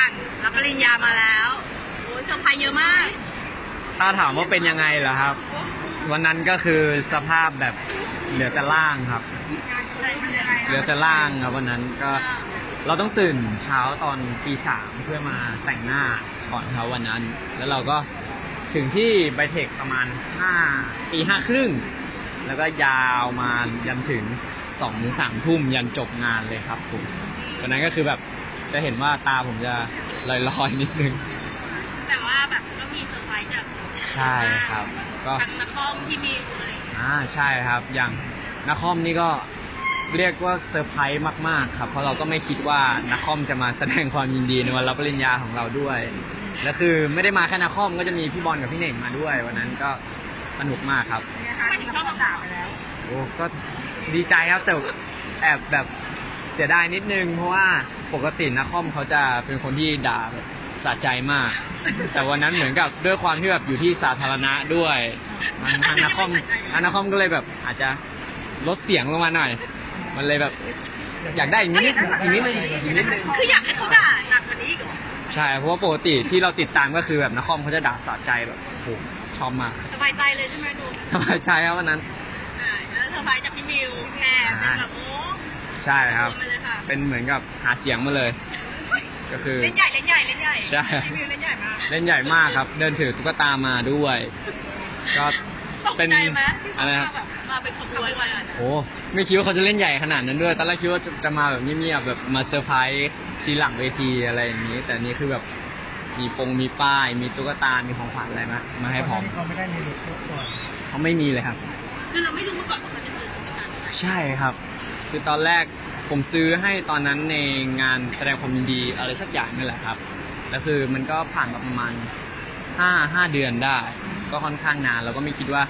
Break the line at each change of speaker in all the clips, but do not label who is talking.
ผ่านรับปริญญามาแล้วโอ้ยเซอร์ไพรส์เยอะมาก
ถ้าถามว่าเป็นยังไงเหรอครับ วันนั้นก็คือสภาพแบบเหลือแต่ล่างครับ เหลือแต่ล่างครับวันนั้นก็เราต้องตื่นเช้าตอนตีสามเพื่อมาแต่งหน้าก่อนเขาวันนั้น แล้วเราก็ถึงที่ไบเทคประมาณห้าตีห้าครึ่ง แล้วก็ยาวมายันถึงสองถึงสามทุ่มยันจบงานเลยครับผมวันนั้นก็คือแบบ จะเห็นว่าตาผมจะลอยๆนิดนึง
แต่ว่าแบบก็มีเซอร์ไพรส์จาก
ใช่ครับ ก็
ทั้งนักคอมที่มีอะไรอย่างเงี้ย
อ่าใช่ครับ อย่างนักคอมนี่ก็เรียกว่าเซอร์ไพรส์มากๆ ครับ เพราะเราก็ไม่คิดว่านักคอมจะมาแสดงความยินดีในวันรับปริญญาของเราด้วย และคือไม่ได้มาแค่นักคอมก็จะมีพี่บอลกับพี่เน่งมาด้วย วันนั้นก็สนุกมากครับ
ไม่ถึงชอบคำด่าไปแล้ว
โอ้ก็ดีใจครับแต่แอบแบบเสียดายนิดนึง เพราะว่าปกตินักคอมเขาจะเป็นคนที่ด่าแบบสะใจมาก แต่วันนั้นเหมือนกับด้วยความที่แบบอยู่ที่สาธารณะด้วยทางทางนักคอมทางนักคอมก็เลยแบบอาจจะลดเสียงลงมาหน่อย มันเลยแบบ อยากได้อีกนิดอีกนิดนึงอีกนิดนึง
คืออยากให้เขาด่าหนักกว่านี้อีกเหรอ
ใช่เพราะว่าปกติที่เราติดตามก็คือแบบนักคอมเขาจะด่าสะใจแบบโอ้โหชอบมาก
สบายใจเลยใช่ไหมดู
สบายใจครับวันนั้น
อ่าแล้วเซอร์ไพรส์จากพี่มิวแค่เป็นแบบโอ้
ใช่ครับ
มาเลยค่ะ
เป็นเหมือนกับหาเสียงมาเลย ก็คือ
เล่นใหญ่เล่นใหญ่เล่นใหญ่
ใช่
พี่มิวเล่นใหญ่มาก
เล่นใหญ่มากครับ เดินถือตุ๊กตามาด้วย ก็
ตก
เป็น
ใจไหมที่
อะไร
เขา
นะ
มาแบบมาเป็นขบวนขนาดนั้น
โอ้ไม่คิดว่าเขาจะเล่นใหญ่ขนาดนั้นด้วย ตอนแรกคิดว่าจะจะมาแบบเงียบๆแบบมาเซอร์ไพรส์ทีหลังเวทีอะไรอย่างนี้ แต่นี่คือแบบมีปงมีป้าย มีตุ๊กตา มีของขวัญอะไรมามาให้พร้อม
เขาไม่ได้มีลุคทุกคน
เขาไม่มีเลยครับ
คือเราไม่รู้มาก่อนว่าเขาจะเจอตุ๊กตาอะไร
ใช่ครับ คือตอนแรกผมซื้อให้ตอนนั้นในงานแสดงความยินดีอะไรสักอย่างนี่แหละครับ แล้วคือมันก็ผ่านมาประมาณห้าห้าเดือนได้ ก็ค่อนข้างนานเราก็ไม่คิดว่า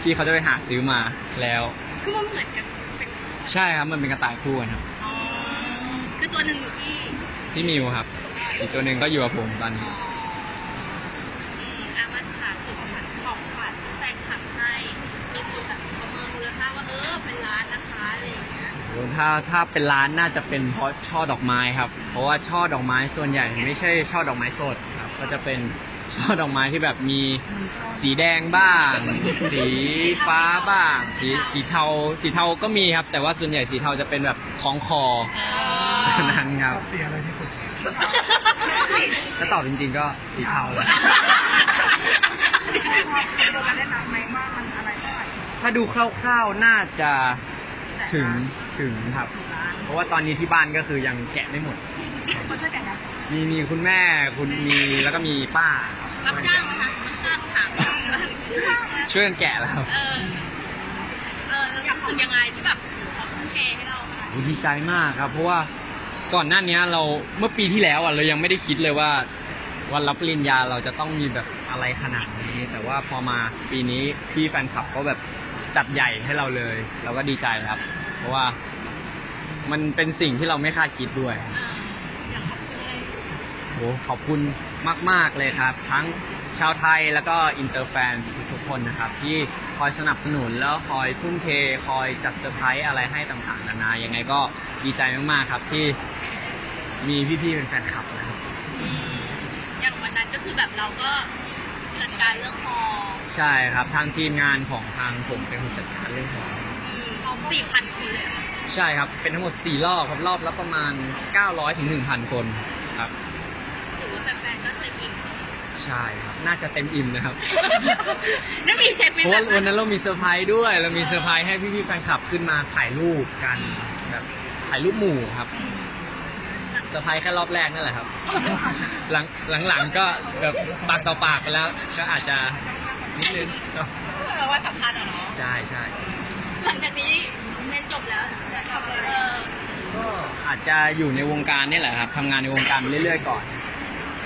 พี่เขาจะไปหาซื้อมาแล้ว
คือมันเหมือนกันเป็น
ใช่ครับมันเป็นกระต่ายคู่กันครับ
อ๋อคือตัวหนึ่งอยู่ที่
พี่มิวครับ อีกตัวหนึ่งก็อยู่กับผมตอนนี้
อืมอามาถามถึงขวัญของขวัญแฟนคลับให้มีคนแบบประเมินมูลค่าว่าเออเป็นล้านนะคะอะไรอย่างเงี้ย
โอ้ ถ้าถ้าเป็นร้านน่าจะเป็นเพราะช่อดอกไม้ครับ เพราะว่าช่อดอกไม้ส่วนใหญ่ไม่ใช่ช่อดอกไม้สดครับ ก็จะเป็นช่อดอกไม้ที่แบบมีสีแดงบ้าง สีฟ้าบ้าง สีสีเทา สีเทาก็มีครับ แต่ว่าส่วนใหญ่สีเทาจะเป็นแบบคล้องคอนั่นครับ
เสียอะไรที่สุด
ถ้าตอบจริงๆก็สีเทาเลยถ้าดูคร่าวๆน่าจะ ถึงถึงครับ เพราะว่าตอนนี้ที่บ้านก็คือยังแกะไม่หมดมีมีคุณแม่คุณมีแล้วก็มีป้า
รับจ้างไหมคะรับจ้างถาม
ช่วยกันแกะแล้วครับ
เออเออเราอยากทำยังไงที่แบบเขาทุ่มเทให้เราขนาด
โอ้ดีใจมากครับ เพราะว่าก่อนหน้านี้เราเมื่อปีที่แล้วอะเรายังไม่ได้คิดเลยว่าวันรับปริญญาเราจะต้องมีแบบอะไรขนาดนี้ แต่ว่าพอมาปีนี้พี่แฟนคลับก็แบบ จัดใหญ่ให้เราเลย เราก็ดีใจครับ เพราะว่ามันเป็นสิ่งที่เราไม่คาดคิดด้วย
เอออยากขอบคุณเลย
โอ้ขอบคุณมาก ๆเลยครับ ทั้งชาวไทยแล้วก็อินเตอร์แฟนทุกๆคนนะครับ ที่คอยสนับสนุนแล้วคอยทุ่มเท คอยจัดเซอร์ไพรส์อะไรให้ต่างๆนานายังไงก็ดีใจมากๆครับที่มีพี่ๆเป็นแฟนคลับนะครับ
อย่างวันนั้นก็คือแบบเราก็ จัดการเรื่องฮอ
ใช่ครับทางทีมงานของทางผมเป็นคนจัดการเรื่องของ
สี่พันคนเลยอะ
ใช่ครับ เป็นทั้งหมด4รอบครับรอบละประมาณ900ถึง1,000คนครับ
ถือว่าแฟนๆก็เต็มอิ่ม
ใช่ครับ น่าจะเต็มอิ่มนะครับ
นั่นมีเช็คไหม
เพราะว่าวันนั้นเรามีเซอร์ไพรส์ด้วย เรามีเซอร์ไพรส์ให้พี่ๆแฟนคลับขึ้นมาถ่ายรูปกันแบบถ่ายรูปหมู่ครับเซอร์ไพรส์แค่รอบแรกนั่นแหละครับ หลังหลังๆก็แบบปากต่อปากไปแล้ว ก็อาจจะนิดนึงเนอะ
เออว่าสำคัญอะเนาะ
ใช่ใช่
หลังจากนี้เรียนจบแล้วจะทำอะไรเออ
ก็อาจจะอยู่ในวงการนี่แหละครับทำงานในวงการไปเรื่อยๆก่อน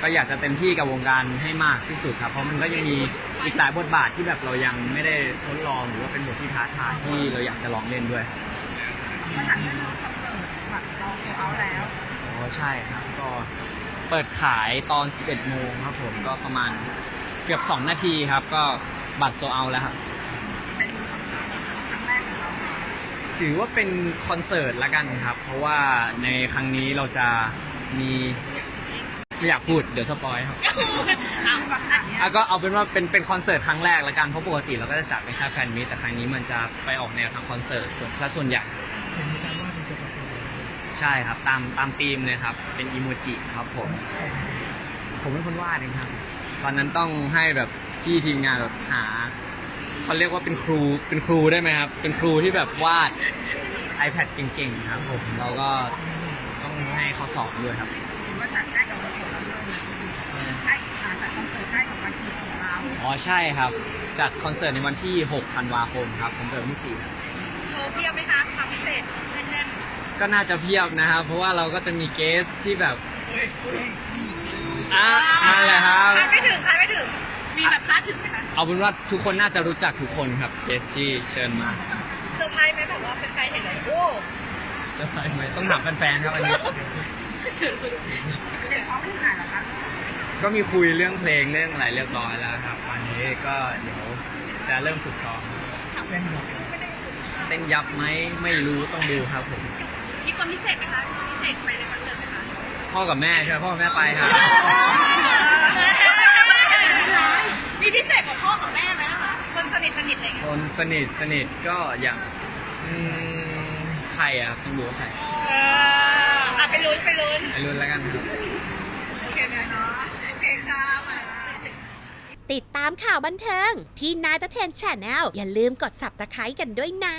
ก็อยากจะเต็มที่กับวงการให้มากที่สุดครับ เพราะมันก็ยังมีอีกหลายบทบาทที่แบบเรายังไม่ได้ทดลองหรือว่าเป็นบทที่ท้าทายที่เราอยากจะลองเล่นด้วยอ๋ อใช่ครับ ก็เปิดขายตอน 11 โมงครับผมก็ประมาณเกือบ 2 นาทีครับ ก็บัตรโซเอาแล้วครับถือว่าเป็นคอนเสิร์ตละกันครับ เพราะว่าในครั้งนี้เราจะมีไม่อยากพูดเดี๋ยวสปอยครับ
เอาอันเนี้ย
อะก็เอาเป็นว่าเป็นเป็นคอนเสิร์ตครั้งแรกละกันเพราะปกติเราก็จะจัดเป็นแค่แฟนมิตแต่ครั้งนี้มันจะไปออกแนวทางคอนเสิร์ตส่วนถ้าส่วนใหญ่ ใช่ครับ ตามตามธีมเลยครับ เป็นอีโมจิครับผม ผมเป็นคนวาดเองครับ ตอนนั้นต้องให้แบบพี่ทีมงานแบบหาเขาเรียกว่าเป็นครูเป็นครูได้ไหมครับ เป็นครูที่แบบวาด iPad เก่งๆครับผมเราก็ต้องให้เขาสอนด้วยครับ
ว่าจัดใกล้กับวันเกิดเราด้วยใกล้อ่าจัดคอนเสิร์ตใกล้กับวันเกิดของเรา
อ๋อใช่ครับจัดคอนเสิร์ตในวันที่ 6 ธันวาคมครับผมเกิดวันที่4ครับ
โชว์เพียบไหมคะความพิเศษแน่น
ก็น่าจะเพียบนะครับ เพราะว่าเราก็จะมีเกสที่แบบ
ๆ
อะนั่นแหละครับ
คาดไม่ถึงคาดไม่ถึง มีแบบคาดถึงไหมคะ
เอาเป็นว่าทุกคนน่าจะรู้จักทุกคนครับเกสที่เชิญมา
เซอร์ไพรส์ไหมแบบว่าเป็นใครเห็นเลยโอ้
จะใช่ไหมต้องถามแฟนๆครับอันนี้
เด็กเขาไม่ถึงไหนหรอคะ
ก็มีคุยเรื่องเพลงเรื่องอะไรเรียบร้อยแล้วครับวันนี้ก็เดี๋ยวจะเริ่มฝึกซ้อมเต้นยับไหมไม่รู้ต้องดูครับผม
มีคนพิเศษไหมคะพิเศษไปในคอนเสิร์ตไหมคะ
พ่อกับแม่ใช่ไหมพ่อกับแม่ไปครับ
มีพิเศษกว่าพ่อกับแม่ไหมคะคนสนิทสนิทอะไรอย่าง
ค
เงี้ย
นสนิทสนิทก็อย่างอืมใครอะครับต้องดูว่าใคร
เอออะไปลุ้นไปลุ้น
ไปรุ่นแล้วกันครับ
โอเคไหมเนาะโอเคค่ะมา
ติดตามข่าวบันเทิง พี่นายตะเทนแชนแนลอย่าลืมกด subscribe กันด้วยนะ